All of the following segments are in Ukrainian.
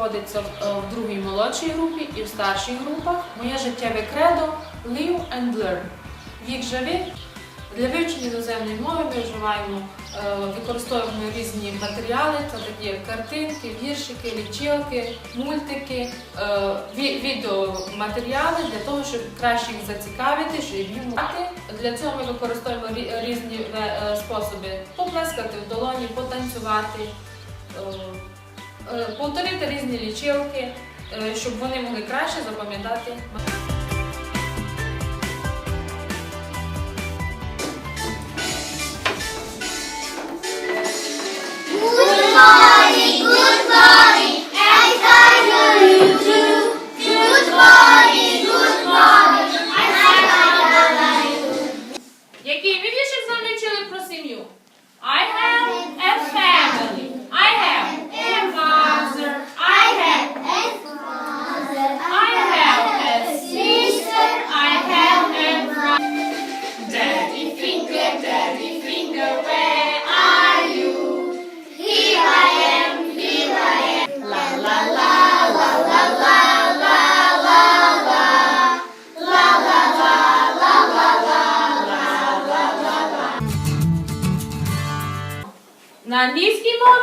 проводиться в, е, в другій молодшій групі і в старшій групах. Моє життєве кредо Live and Learn. Вік живи. Для вивчення іноземної мови ми вживаємо, е, використовуємо різні матеріали, це такі як картинки, віршики, лічилки, мультики, е, відеоматеріали для того, щоб краще їх зацікавити, щоб їм мати. Для цього ми використовуємо різні способи поплескати в долоні, потанцювати, Е, повторити різні лічилки, е, щоб вони могли краще запам'ятати. Який ми віршик з вами чули про сім'ю?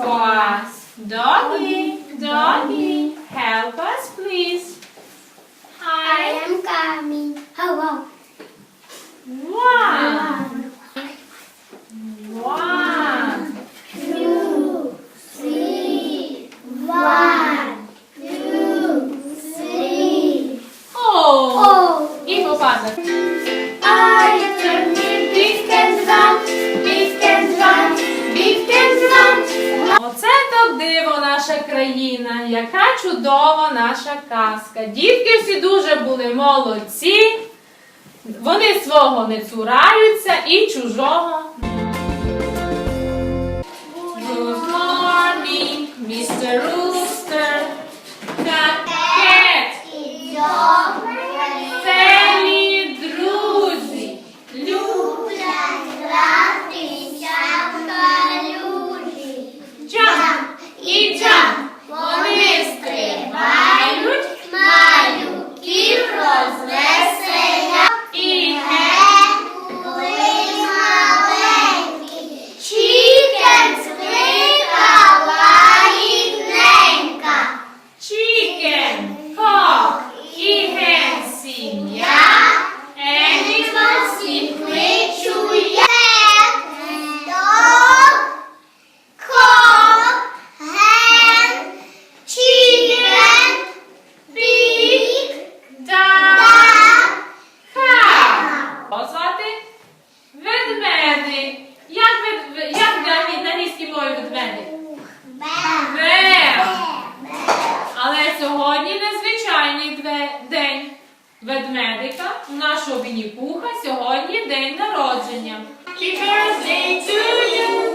Boss, Doggy, doggy, help us please. I am coming. Hello. One. Oh. oh. Диво наша країна, яка чудова наша казка. Дітки всі дуже були молодці, вони свого не цураються і чужого. Good morning, Mr. ведмедика. Нашого Вінні-Пуха сьогодні день народження. Happy birthday to you!